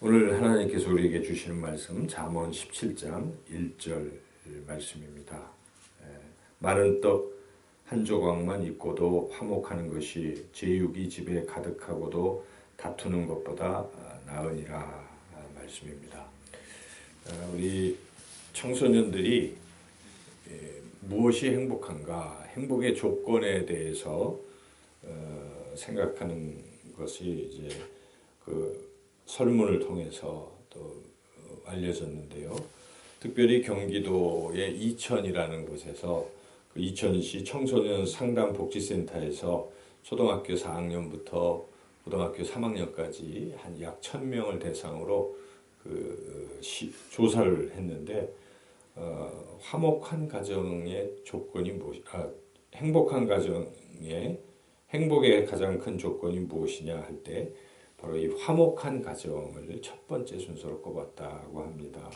오늘 하나님께서 우리에게 주시는 말씀 잠언 17장 1절 말씀입니다. 예, 마른 떡 한 조각만 있고도 화목하는 것이 제육이 집에 가득하고도 다투는 것보다 나으니라 말씀입니다. 어, 우리 청소년들이 예, 무엇이 행복한가 행복의 조건에 대해서 어, 생각하는 것이 이제 그 설문을 통해서 또 어, 알려졌는데요. 특별히 경기도의 이천이라는 곳에서 그 이천시 청소년 상담 복지센터에서 초등학교 4학년부터 고등학교 3학년까지 한 약 1000명을 대상으로 그 시, 조사를 했는데 어, 화목한 가정의 조건이 무엇 아, 행복한 가정의 행복의 가장 큰 조건이 무엇이냐 할때 바로 이 화목한 가정을 첫 번째 순서로 꼽았다고 합니다.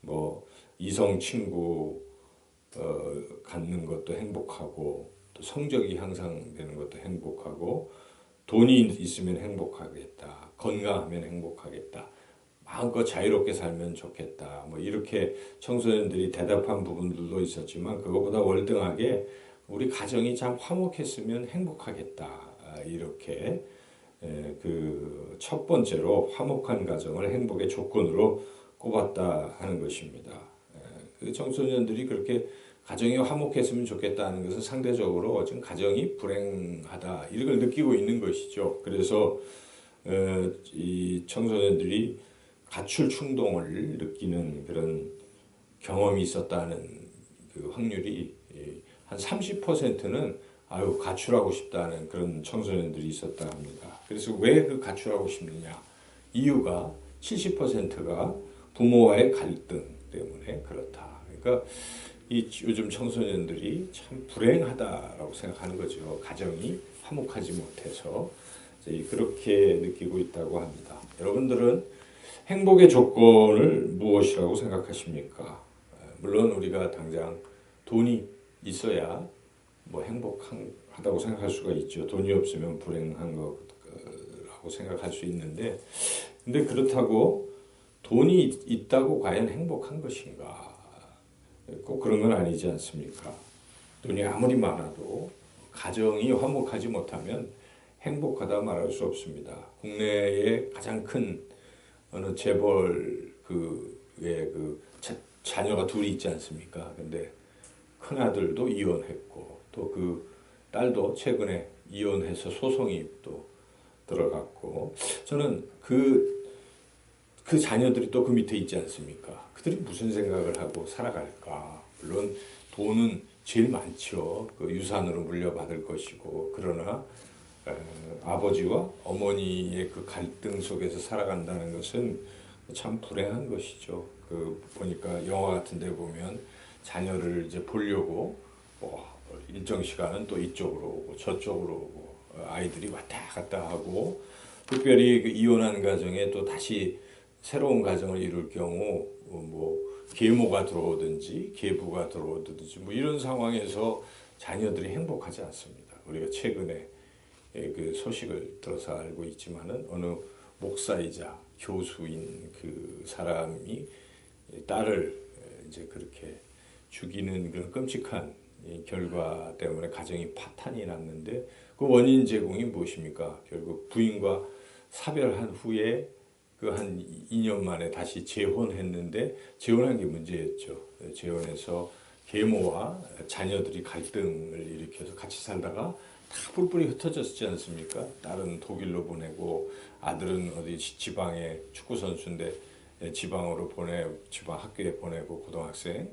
뭐 이성 친구 어, 갖는 것도 행복하고 또 성적이 향상되는 것도 행복하고 돈이 있으면 행복하겠다. 건강하면 행복하겠다. 마음껏 자유롭게 살면 좋겠다. 뭐 이렇게 청소년들이 대답한 부분들도 있었지만 그것보다 월등하게 우리 가정이 참 화목했으면 행복하겠다. 아, 이렇게 예, 그 첫 번째로 화목한 가정을 행복의 조건으로 꼽았다 하는 것입니다. 예, 그 청소년들이 그렇게 가정이 화목했으면 좋겠다는 것은 상대적으로 지금 가정이 불행하다 이런 걸 느끼고 있는 것이죠. 그래서 어, 이 청소년들이 가출 충동을 느끼는 그런 경험이 있었다는 그 확률이 한 30%는 아유 가출하고 싶다는 그런 청소년들이 있었다 합니다. 그래서 왜 그 가출하고 싶느냐? 이유가 70%가 부모와의 갈등 때문에 그렇다. 그러니까 이 요즘 청소년들이 참 불행하다라고 생각하는 거죠. 가정이 화목하지 못해서 그렇게 느끼고 있다고 합니다. 여러분들은 행복의 조건을 무엇이라고 생각하십니까? 물론 우리가 당장 돈이 있어야 뭐 행복하다고 생각할 수가 있죠. 돈이 없으면 불행한 거 라고 생각할 수 있는데, 근데 그렇다고 돈이 있다고 과연 행복한 것인가? 꼭 그런 건 아니지 않습니까? 돈이 아무리 많아도 가정이 화목하지 못하면 행복하다 말할 수 없습니다. 국내에 가장 큰 어느 재벌 그의 그 자녀가 둘이 있지 않습니까? 근데 큰 아들도 이혼했고 또 그 딸도 최근에 이혼해서 소송이 또 들어갔고 저는 그, 그 자녀들이 또 그 밑에 있지 않습니까? 그들이 무슨 생각을 하고 살아갈까? 물론 돈은 제일 많죠. 그 유산으로 물려받을 것이고 그러나 에, 아버지와 어머니의 그 갈등 속에서 살아간다는 것은 참 불행한 것이죠. 그 보니까 영화 같은 데 보면 자녀를 이제 보려고 뭐 일정 시간은 또 이쪽으로 오고 저쪽으로 오고 아이들이 왔다 갔다 하고 특별히 그 이혼한 가정에 또 다시 새로운 가정을 이룰 경우 뭐 계모가 들어오든지 계부가 들어오든지 뭐 이런 상황에서 자녀들이 행복하지 않습니다. 우리가 최근에 그 소식을 들어서 알고 있지만은 어느 목사이자 교수인 그 사람이 딸을 이제 그렇게 죽이는 그런 끔찍한 결과 때문에 가정이 파탄이 났는데 그 원인 제공이 무엇입니까? 결국 부인과 사별한 후에 그 한 2년 만에 다시 재혼했는데 재혼한 게 문제였죠. 재혼해서 계모와 자녀들이 갈등을 일으켜서 같이 살다가 다 뿔뿔이 흩어졌지 않습니까? 딸은 독일로 보내고 아들은 어디 지방에 축구 선수인데 지방으로 보내 지방 학교에 보내고 고등학생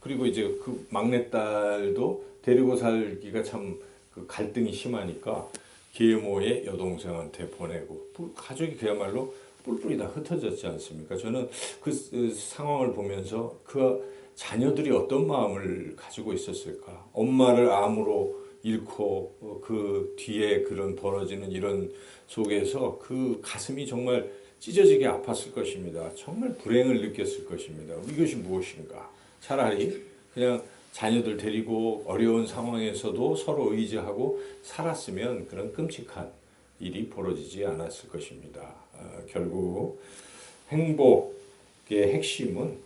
그리고 이제 그 막내 딸도 데리고 살기가 참 그 갈등이 심하니까 계모의 여동생한테 보내고 가족이 그야말로 뿔뿔이 다 흩어졌지 않습니까? 저는 그, 그 상황을 보면서 그 자녀들이 어떤 마음을 가지고 있었을까? 엄마를 암으로 잃고 어, 그 뒤에 그런 벌어지는 이런 속에서 그 가슴이 정말 찢어지게 아팠을 것입니다. 정말 불행을 느꼈을 것입니다. 이것이 무엇인가? 차라리 그냥 자녀들 데리고 어려운 상황에서도 서로 의지하고 살았으면 그런 끔찍한 일이 벌어지지 않았을 것입니다. 어, 결국 행복의 핵심은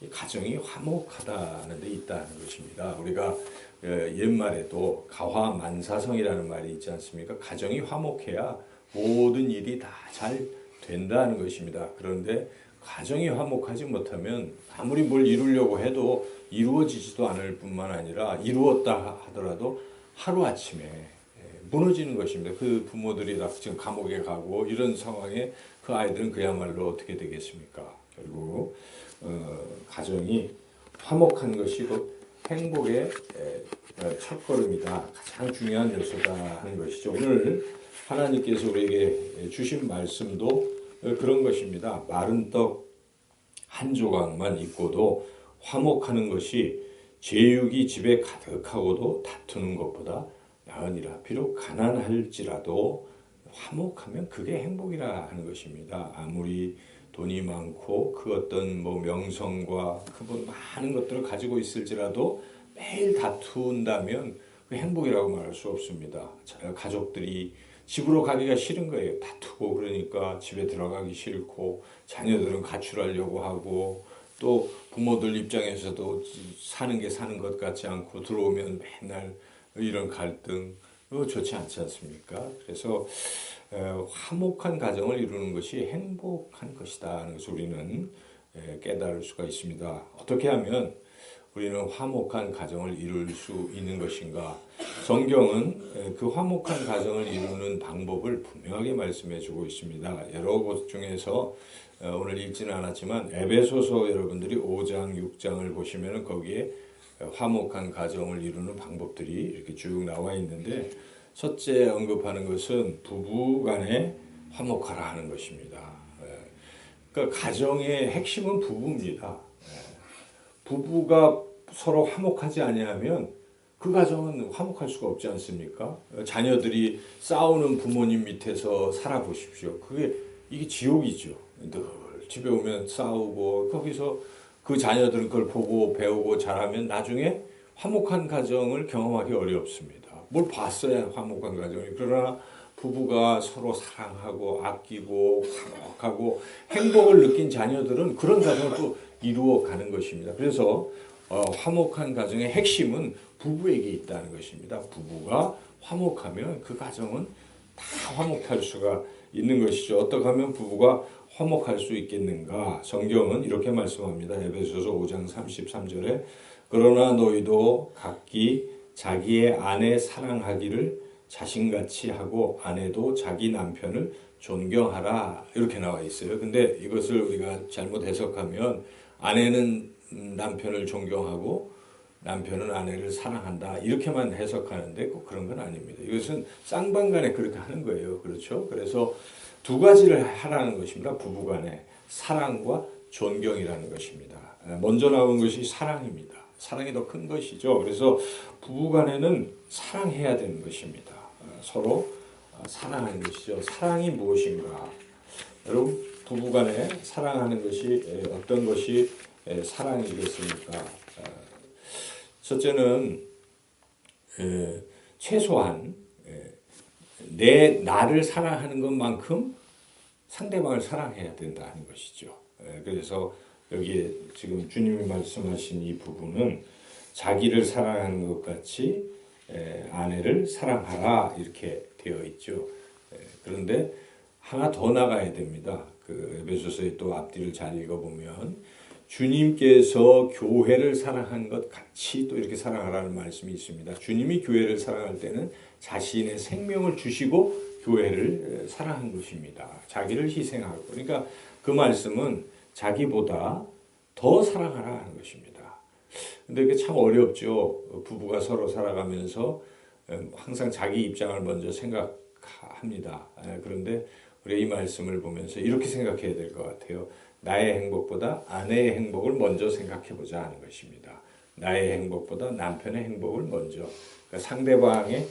이 가정이 화목하다는 데 있다는 것입니다. 우리가 어, 옛말에도 가화만사성이라는 말이 있지 않습니까? 가정이 화목해야 모든 일이 다 잘 된다는 것입니다. 그런데 가정이 화목하지 못하면 아무리 뭘 이루려고 해도 이루어지지도 않을 뿐만 아니라 이루었다 하더라도 하루아침에 예, 무너지는 것입니다. 그 부모들이 다 지금 감옥에 가고 이런 상황에 그 아이들은 그야말로 어떻게 되겠습니까? 결국 어, 가정이 화목한 것이 곧 행복의 에, 첫걸음이다. 가장 중요한 요소다 하는 것이죠. 오늘 하나님께서 우리에게 주신 말씀도 그런 것입니다. 마른 떡 한 조각만 있고도 화목하는 것이 제육이 집에 가득하고도 다투는 것보다 나으니라. 비록 가난할지라도 화목하면 그게 행복이라 하는 것입니다. 아무리 돈이 많고 그 어떤 뭐 명성과 그 많은 것들을 가지고 있을지라도 매일 다툰다면 그 행복이라고 말할 수 없습니다. 가족들이 집으로 가기가 싫은 거예요. 다투고 그러니까 집에 들어가기 싫고 자녀들은 가출하려고 하고 또 부모들 입장에서도 사는 게 사는 것 같지 않고 들어오면 맨날 이런 갈등 그 좋지 않지 않습니까? 그래서 화목한 가정을 이루는 것이 행복한 것이다 하는 것을 우리는 깨달을 수가 있습니다. 어떻게 하면 우리는 화목한 가정을 이룰 수 있는 것인가? 성경은 그 화목한 가정을 이루는 방법을 분명하게 말씀해 주고 있습니다. 여러 곳 중에서 어, 오늘 읽지는 않았지만 에베소서 여러분들이 5장, 6장을 보시면 거기에 화목한 가정을 이루는 방법들이 이렇게 쭉 나와 있는데 첫째 언급하는 것은 부부 간에 화목하라 하는 것입니다. 예. 그러니까 가정의 핵심은 부부입니다. 부부가 서로 화목하지 아니하면 그 가정은 화목할 수가 없지 않습니까? 자녀들이 싸우는 부모님 밑에서 살아보십시오. 그게 이게 지옥이죠. 늘 집에 오면 싸우고 거기서 그 자녀들은 그걸 보고 배우고 잘하면 나중에 화목한 가정을 경험하기 어렵습니다. 뭘 봤어야 화목한 가정이. 그러나 부부가 서로 사랑하고 아끼고 화목하고 행복을 느낀 자녀들은 그런 가정을 또 이루어 가는 것입니다. 그래서 어, 화목한 가정의 핵심은 부부에게 있다는 것입니다. 부부가 화목하면 그 가정은 다 화목할 수가 있는 것이죠. 어떻게 하면 부부가 화목할 수 있겠는가? 성경은 이렇게 말씀합니다. 에베소서 5장 33절에 그러나 너희도 각기 자기의 아내 사랑하기를 자신같이 하고 아내도 자기 남편을 존경하라 이렇게 나와 있어요. 근데 이것을 우리가 잘못 해석하면 아내는 남편을 존경하고 남편은 아내를 사랑한다 이렇게만 해석하는데 꼭 그런 건 아닙니다. 이것은 쌍방간에 그렇게 하는 거예요. 그렇죠? 그래서 두 가지를 하라는 것입니다. 부부간에 사랑과 존경이라는 것입니다. 먼저 나온 것이 사랑입니다. 사랑이 더 큰 것이죠. 그래서 부부간에는 사랑해야 되는 것입니다. 서로 사랑하는 것이죠. 사랑이 무엇인가? 여러분 부부간에 사랑하는 것이 어떤 것이 사랑이겠습니까? 첫째는 최소한 내 나를 사랑하는 것만큼 상대방을 사랑해야 된다는 것이죠. 그래서 여기에 지금 주님이 말씀하신 이 부분은 자기를 사랑하는 것 같이 아내를 사랑하라 이렇게 되어 있죠. 그런데 하나 더 나가야 됩니다. 그 에베소서의 또 앞뒤를 잘 읽어보면 주님께서 교회를 사랑한 것 같이 또 이렇게 사랑하라는 말씀이 있습니다. 주님이 교회를 사랑할 때는 자신의 생명을 주시고 교회를 사랑한 것입니다. 자기를 희생하고. 그러니까 그 말씀은 자기보다 더 사랑하라 하는 것입니다. 근데 이게 참 어렵죠. 부부가 서로 살아가면서 항상 자기 입장을 먼저 생각합니다. 그런데 우리 이 말씀을 보면서 이렇게 생각해야 될 것 같아요. 나의 행복보다 아내의 행복을 먼저 생각해 보자 하는 것입니다. 나의 행복보다 남편의 행복을 먼저 그러니까 상대방의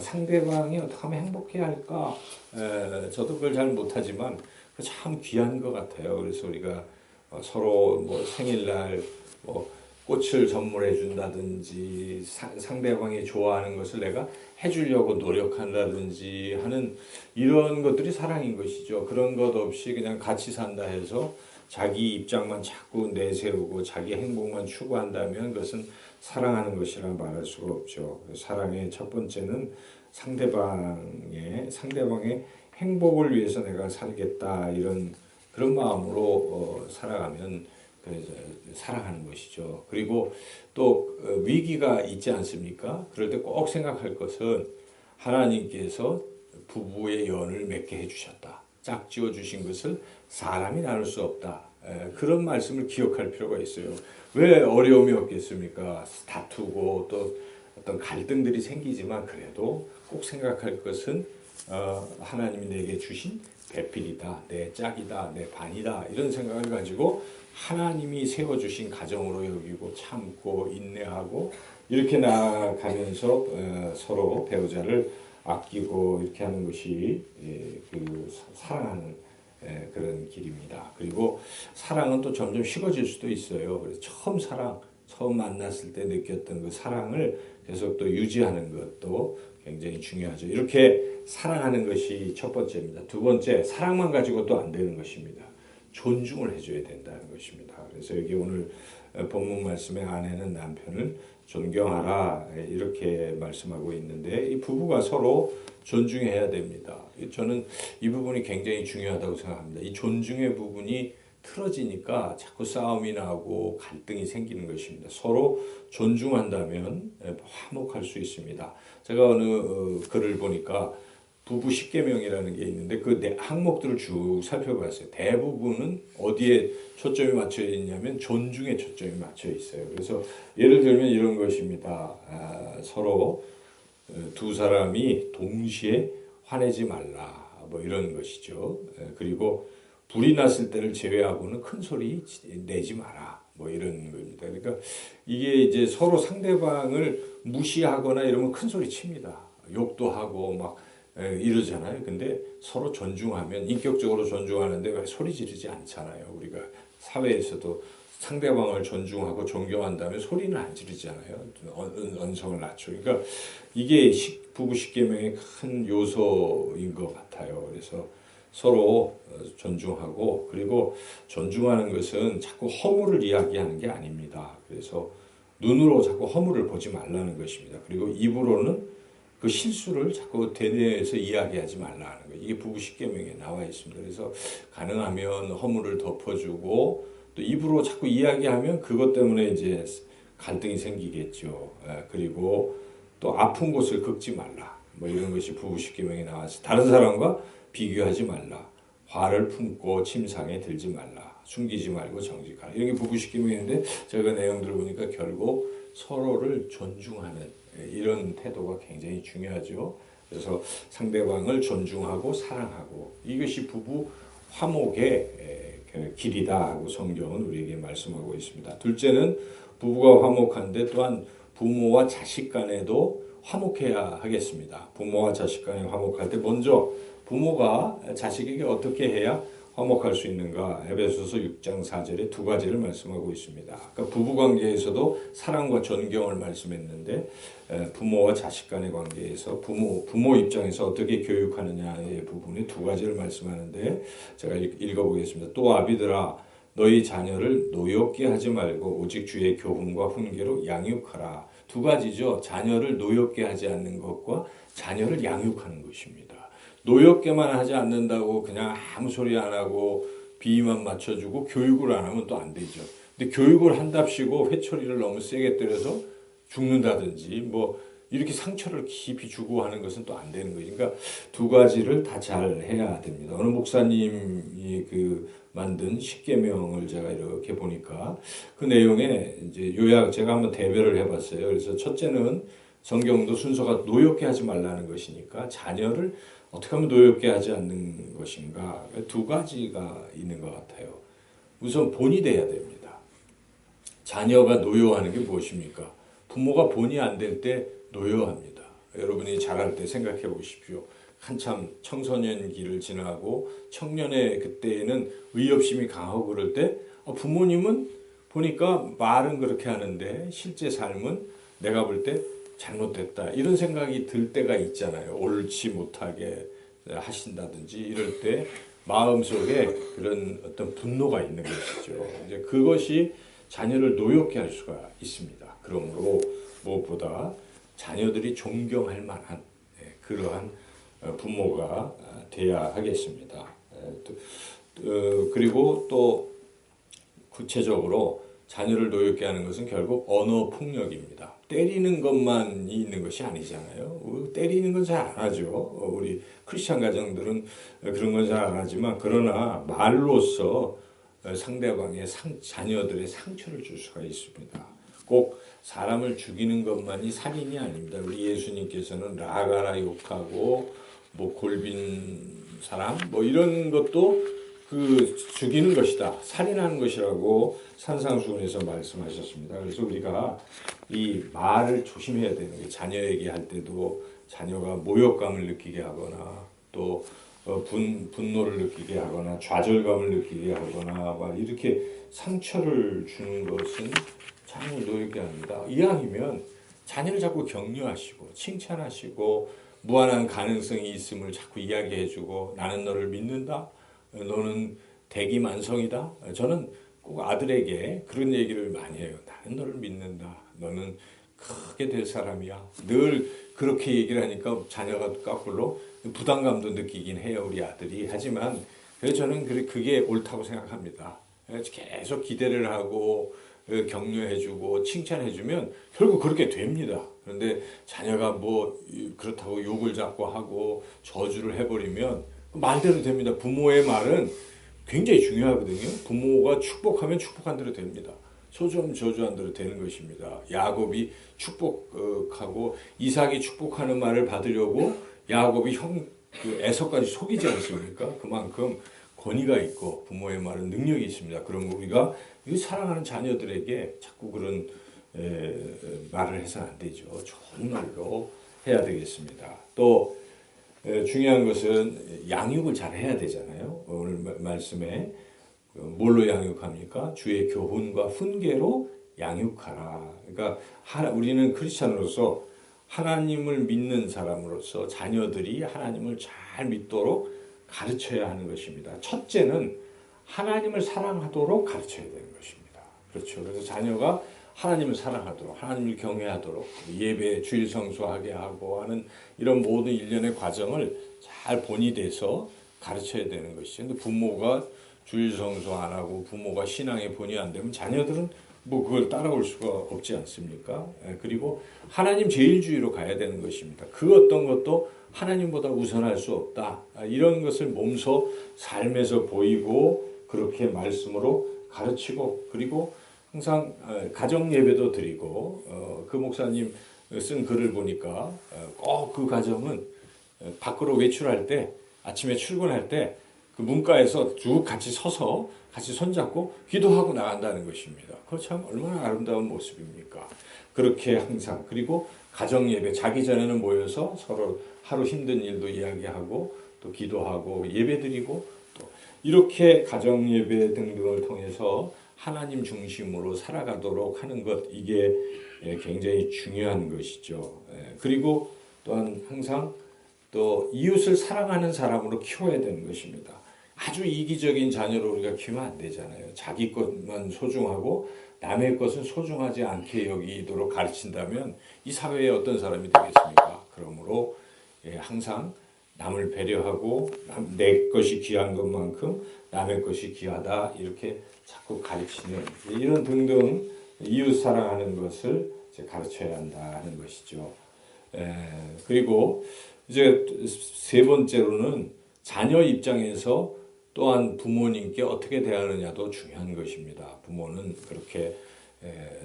상대방이 어떻게 하면 행복해 할까? 에, 저도 그걸 잘 못하지만 참 귀한 것 같아요. 그래서 우리가 어, 서로 뭐 생일날 뭐 꽃을 선물해 준다든지 사- 상대방이 좋아하는 것을 내가 해주려고 노력한다든지 하는 이런 것들이 사랑인 것이죠. 그런 것 없이 그냥 같이 산다 해서 자기 입장만 자꾸 내세우고 자기 행복만 추구한다면 그것은 사랑하는 것이라 말할 수가 없죠. 사랑의 첫 번째는 상대방의 상대방의 행복을 위해서 내가 살겠다 이런 그런 마음으로 어, 살아가면 그 사랑하는 것이죠. 그리고 또 어, 위기가 있지 않습니까? 그럴 때 꼭 생각할 것은 하나님께서 부부의 연을 맺게 해주셨다. 짝 지어 주신 것을 사람이 나눌 수 없다. 에, 그런 말씀을 기억할 필요가 있어요. 왜 어려움이 없겠습니까? 다투고 또 어떤 갈등들이 생기지만 그래도 꼭 생각할 것은 어, 하나님이 내게 주신 배필이다, 내 짝이다, 내 반이다 이런 생각을 가지고 하나님이 세워주신 가정으로 여기고 참고 인내하고 이렇게 나아가면서 어, 서로 배우자를 아끼고 이렇게 하는 것이 예, 그 사- 사랑하는 예, 그런 길입니다. 그리고 사랑은 또 점점 식어질 수도 있어요. 그래서 처음 사랑, 처음 만났을 때 느꼈던 그 사랑을 계속 또 유지하는 것도 굉장히 중요하죠. 이렇게 사랑하는 것이 첫 번째입니다. 두 번째, 사랑만 가지고 또안 되는 것입니다. 존중을 해줘야 된다는 것입니다. 그래서 여기 오늘 어, 본문 말씀에 아내는 남편을 존경하라 이렇게 말씀하고 있는데 이 부부가 서로 존중해야 됩니다. 저는 이 부분이 굉장히 중요하다고 생각합니다. 이 존중의 부분이 틀어지니까 자꾸 싸움이 나고 갈등이 생기는 것입니다. 서로 존중한다면 화목할 수 있습니다. 제가 어느 어, 글을 보니까 부부 십계명이라는 게 있는데 그네 항목들을 쭉 살펴봤어요. 대부분은 어디에 초점이 맞춰 있냐면 존중에 초점이 맞춰 있어요. 그래서 예를 들면 이런 것입니다. 아, 서로 어, 두 사람이 동시에 화내지 말라. 뭐 이런 것이죠. 에, 그리고 불이 났을 때를 제외하고는 큰 소리 내지 마라. 뭐 이런 겁니다. 그러니까 이게 이제 서로 상대방을 무시하거나 이러면 큰 소리 칩니다. 욕도 하고 막 에, 이러잖아요. 근데 서로 존중하면 인격적으로 존중하는데 왜 소리 지르지 않잖아요. 우리가 사회에서도 상대방을 존중하고 존경한다면 소리는 안 지르잖아요. 언- 언성을 낮춰. 그러니까 이게 식- 부부 십계명의 큰 요소인 것 같아요. 그래서 서로 어, 존중하고 그리고 존중하는 것은 자꾸 허물을 이야기하는 게 아닙니다. 그래서 눈으로 자꾸 허물을 보지 말라는 것입니다. 그리고 입으로는 그 실수를 자꾸 대대해서 이야기하지 말라는 거예요. 이게 부부 십계명에 나와 있습니다. 그래서 가능하면 허물을 덮어주고 또 입으로 자꾸 이야기하면 그것 때문에 이제 갈등이 생기겠죠. 예, 그리고 또 아픈 곳을 긁지 말라. 뭐 이런 것이 부부 십계명에 나와서 다른 사람과 비교하지 말라. 화를 품고 침상에 들지 말라. 숨기지 말고 정직하라. 이런 게 부부 십계명인데 제가 그 내용들을 보니까 결국 서로를 존중하는 예, 이런 태도가 굉장히 중요하죠. 그래서 상대방을 존중하고 사랑하고 이것이 부부 화목의 에, 그 길이다 하고 성경은 우리에게 말씀하고 있습니다. 둘째는 부부가 화목한데 또한 부모와 자식 간에도 화목해야 하겠습니다. 부모와 자식 간에 화목할 때 먼저 부모가 자식에게 어떻게 해야 화목할 수 있는가? 에베소서 6장 4절에 두 가지를 말씀하고 있습니다. 아까 부부 관계에서도 사랑과 존경을 말씀했는데 에, 부모와 자식 간의 관계에서 부모 부모 입장에서 어떻게 교육하느냐의 부분에 두 가지를 말씀하는데 제가 읽- 읽어 보겠습니다. 또 아비들아 너희 자녀를 노엽게 하지 말고 오직 주의 교훈과 훈계로 양육하라. 두 가지죠. 자녀를 노엽게 하지 않는 것과 자녀를 양육하는 것입니다. 노엽게만 하지 않는다고 그냥 아무 소리 안 하고 비위만 맞춰주고 교육을 안 하면 또 안 되죠. 근데 교육을 한답시고 회초리를 너무 세게 때려서 죽는다든지 뭐 이렇게 상처를 깊이 주고 하는 것은 또 안 되는 거예요. 그러니까 두 가지를 다 잘 해야 됩니다. 어느 목사님이 그 만든 십계명을 제가 이렇게 보니까 그 내용에 이제 요약 제가 한번 대별을 해봤어요. 그래서 첫째는 성경도 순서가 노엽게 하지 말라는 것이니까 자녀를 어떻게 하면 노엽게 하지 않는 것인가 두 가지가 있는 것 같아요. 우선 본이 돼야 됩니다. 자녀가 노여하는 게 무엇입니까? 부모가 본이 안 될 때 노여합니다. 여러분이 자랄 때 생각해 보십시오. 한참 청소년기를 지나고 청년의 그때에는 의협심이 강하고 그럴 때 어, 부모님은 보니까 말은 그렇게 하는데 실제 삶은 내가 볼때 잘못됐다 이런 생각이 들 때가 있잖아요. 옳지 못하게 하신다든지 이럴 때 마음속에 그런 어떤 분노가 있는 것이죠. 이제 그것이 자녀를 노엽게 할 수가 있습니다. 그러므로 무엇보다 자녀들이 존경할 만한 예, 그러한 어, 부모가 돼야 하겠습니다. 예, 어, 그리고 또 구체적으로 자녀를 노엽게 하는 것은 결국 언어 폭력입니다. 때리는 것만 있는 것이 아니잖아요. 때리는 건잘안 하죠. 어, 우리 크리스천 가정들은 그런 건잘안 하지만 그러나 말로써 상대방의 상, 자녀들의 상처를 줄 수가 있습니다. 꼭 사람을 죽이는 것만이 살인이 아닙니다. 우리 예수님께서는 라가라 욕하고 뭐 골빈 사람 뭐 이런 것도 그 죽이는 것이다. 살인하는 것이라고 산상수훈에서 말씀하셨습니다. 그래서 우리가 이 말을 조심해야 되는 게 자녀에게 할 때도 자녀가 모욕감을 느끼게 하거나 또 어, 분, 분노를 느끼게 하거나 좌절감을 느끼게 하거나 막 이렇게 상처를 주는 것은 자녀를 노엽게 합니다. 이왕이면 자녀를 자꾸 격려하시고 칭찬하시고 무한한 가능성이 있음을 자꾸 이야기해주고 나는 너를 믿는다. 너는 대기 만성이다. 저는 꼭 아들에게 그런 얘기를 많이 해요. 나는 너를 믿는다. 너는 크게 될 사람이야. 늘 그렇게 얘기를 하니까 자녀가 거꾸로 부담감도 느끼긴 해요. 우리 아들이. 하지만 저는 그게 옳다고 생각합니다. 계속 기대를 하고 격려해주고 칭찬해주면 결국 그렇게 됩니다. 그런데 자녀가 뭐 그렇다고 욕을 자꾸 하고 저주를 해버리면 말대로 됩니다. 부모의 말은 굉장히 중요하거든요. 부모가 축복하면 축복한 대로 됩니다. 소좀 저주한 대로 되는 것입니다. 야곱이 축복하고 이삭이 축복하는 말을 받으려고 야곱이 형그 에서까지 속이지 않습니까? 그만큼 권위가 있고 부모의 말은 능력이 있습니다. 그럼 우리가 사랑하는 자녀들에게 자꾸 그런 에, 말을 해서는 안 되죠. 좋은 말로 해야 되겠습니다. 또 중요한 것은 양육을 잘 해야 되잖아요. 오늘 말씀에 그 뭘로 양육합니까? 주의 교훈과 훈계로 양육하라. 그러니까 우리는 크리스찬으로서 하나님을 믿는 사람으로서 자녀들이 하나님을 잘 믿도록 가르쳐야 하는 것입니다. 첫째는 하나님을 사랑하도록 가르쳐야 되는 것입니다. 그렇죠. 그래서 자녀가 하나님을 사랑하도록 하나님을 경외하도록 예배 주일 성수하게 하고 하는 이런 모든 일련의 과정을 잘 본이 돼서 가르쳐야 되는 것이죠. 근데 부모가 주일 성수 안 하고 부모가 신앙에 본이 안 되면 자녀들은 뭐 그걸 따라올 수가 없지 않습니까? 예, 그리고 하나님 제일주의로 가야 되는 것입니다. 그 어떤 것도 하나님보다 우선할 수 없다. 아, 이런 것을 몸소 삶에서 보이고 그렇게 말씀으로 가르치고 그리고 항상 어, 가정 예배도 드리고 어, 그 목사님 쓴 글을 보니까 어, 꼭그 가정은 밖으로 외출할 때 아침에 출근할 때 그 문가에서 쭉 같이 서서 같이 손잡고 기도하고 나간다는 것입니다. 그거 참 얼마나 아름다운 모습입니까? 그렇게 항상 그리고 가정 예배 자기 전에는 모여서 서로 하루 힘든 일도 이야기하고 또 기도하고 예배드리고 또 이렇게 가정 예배 등등을 통해서 하나님 중심으로 살아가도록 하는 것 이게 예, 굉장히 중요한 것이죠. 예, 그리고 또한 항상 또 이웃을 사랑하는 사람으로 키워야 되는 것입니다. 아주 이기적인 자녀로 우리가 키우면 안 되잖아요. 자기 것만 소중하고 남의 것은 소중하지 않게 여기도록 가르친다면 이 사회에 어떤 사람이 되겠습니까? 그러므로 예, 항상 남을 배려하고 내 것이 귀한 것만큼 남의 것이 귀하다 이렇게 자꾸 가르치는 이런 등등 이웃 사랑하는 것을 가르쳐야 한다는 것이죠. 에, 그리고 이제 세 번째로는 자녀 입장에서 또한 부모님께 어떻게 대하느냐도 중요한 것입니다. 부모는 그렇게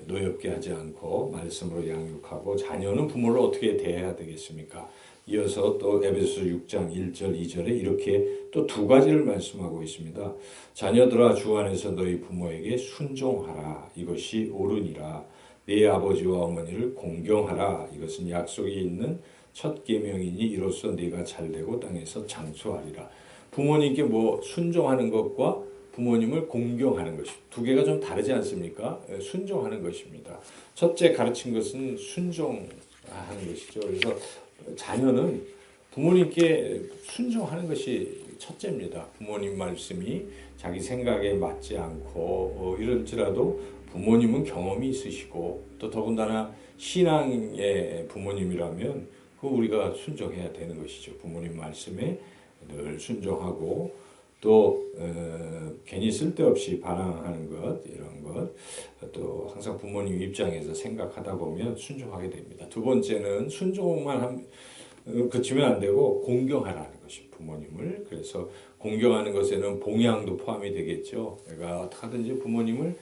노엽게 하지 않고 말씀으로 양육하고 자녀는 부모를 어떻게 대해야 되겠습니까? 이어서 또 에베소 6장 1절 2절에 이렇게 또 두 가지를 말씀하고 있습니다. 자녀들아 주 안에서 너희 부모에게 순종하라 이것이 옳으니라 네 아버지와 어머니를 공경하라 이것은 약속이 있는 첫 계명이니 이로써 네가 잘되고 땅에서 장수하리라. 부모님께 뭐 순종하는 것과 부모님을 공경하는 것이 두 개가 좀 다르지 않습니까? 예, 순종하는 것입니다. 첫째 가르친 것은 순종하는 것이죠. 그래서 자녀는 부모님께 순종하는 것이 첫째입니다. 부모님 말씀이 자기 생각에 맞지 않고 어, 이럴지라도 부모님은 경험이 있으시고 또 더군다나 신앙의 부모님이라면 그 우리가 순종해야 되는 것이죠. 부모님 말씀에 늘 순종하고 또 어, 괜히 쓸데없이 반항하는 것 이런 것 또 항상 부모님 입장에서 생각하다 보면 순종하게 됩니다. 두 번째는 순종만 함, 어, 그치면 안 되고 공경하라는 것이 부모님을 그래서 공경하는 것에는 봉양도 포함이 되겠죠. 내가 어떻게 하든지 부모님을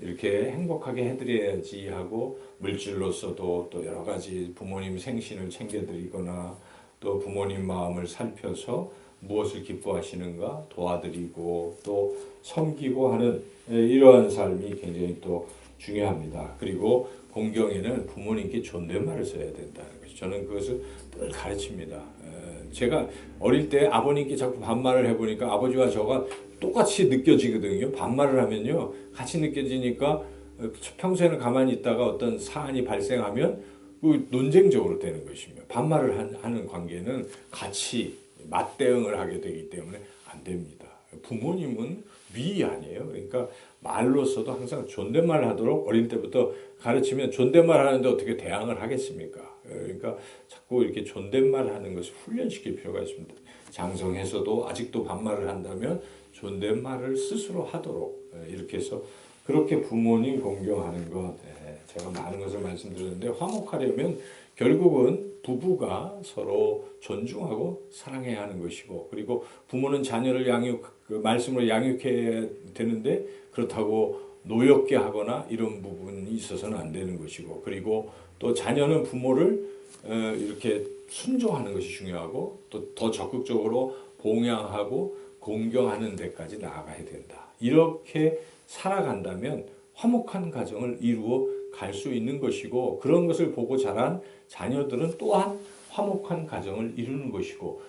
이렇게 행복하게 해드려야지 하고 물질로서도 또 여러 가지 부모님 생신을 챙겨드리거나 또 부모님 마음을 살펴서 무엇을 기뻐하시는가 도와드리고 또 섬기고 하는 에, 이러한 삶이 굉장히 또 중요합니다. 그리고 공경에는 부모님께 존댓말을 써야 된다는 것이 저는 그것을 늘 가르칩니다. 에, 제가 어릴 때 아버님께 자꾸 반말을 해보니까 아버지와 저가 똑같이 느껴지거든요. 반말을 하면요. 같이 느껴지니까 어, 평소에는 가만히 있다가 어떤 사안이 발생하면 그 논쟁적으로 되는 것이며 반말을 한- 하는 관계는 같이 맞대응을 하게 되기 때문에 안 됩니다. 부모님은 위 아니에요. 그러니까 말로서도 항상 존댓말 하도록 어릴 때부터 가르치면 존댓말 하는데 어떻게 대항을 하겠습니까? 그러니까 자꾸 이렇게 존댓말 하는 것을 훈련시킬 필요가 있습니다. 장성에서도 아직도 반말을 한다면 존댓말을 스스로 하도록 예, 이렇게 해서 그렇게 부모님 공경하는 것 예, 제가 많은 것을 말씀드렸는데 화목하려면 결국은 부부가 서로 존중하고 사랑해야 하는 것이고 그리고 부모는 자녀를 양육 그 말씀으로 양육해야 되는데 그렇다고 노엽게 하거나 이런 부분이 있어서는 안 되는 것이고 그리고 또 자녀는 부모를 어, 이렇게 순종하는 것이 중요하고 또 더 적극적으로 봉양하고 공경하는 데까지 나아가야 된다. 이렇게 살아간다면 화목한 가정을 이루어 갈 수 있는 것이고 그런 것을 보고 자란 자녀들은 또한 화목한 가정을 이루는 것이고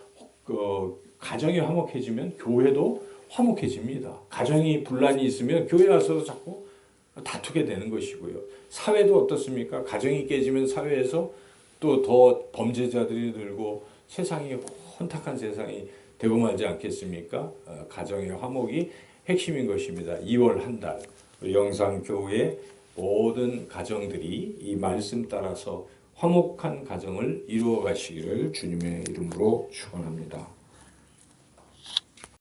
어, 가정이 화목해지면 교회도 화목해집니다. 가정이 분란이 있으면 교회 와서도 자꾸 다투게 되는 것이고요. 사회도 어떻습니까? 가정이 깨지면 사회에서 또 더 범죄자들이 늘고 세상이 혼탁한 세상이 되고 말지 않겠습니까? 어, 가정의 화목이 핵심인 것입니다. 2월 한 달 영상 교회 모든 가정들이 이 말씀 따라서 화목한 가정을 이루어 가시기를 주님의 이름으로 축원합니다.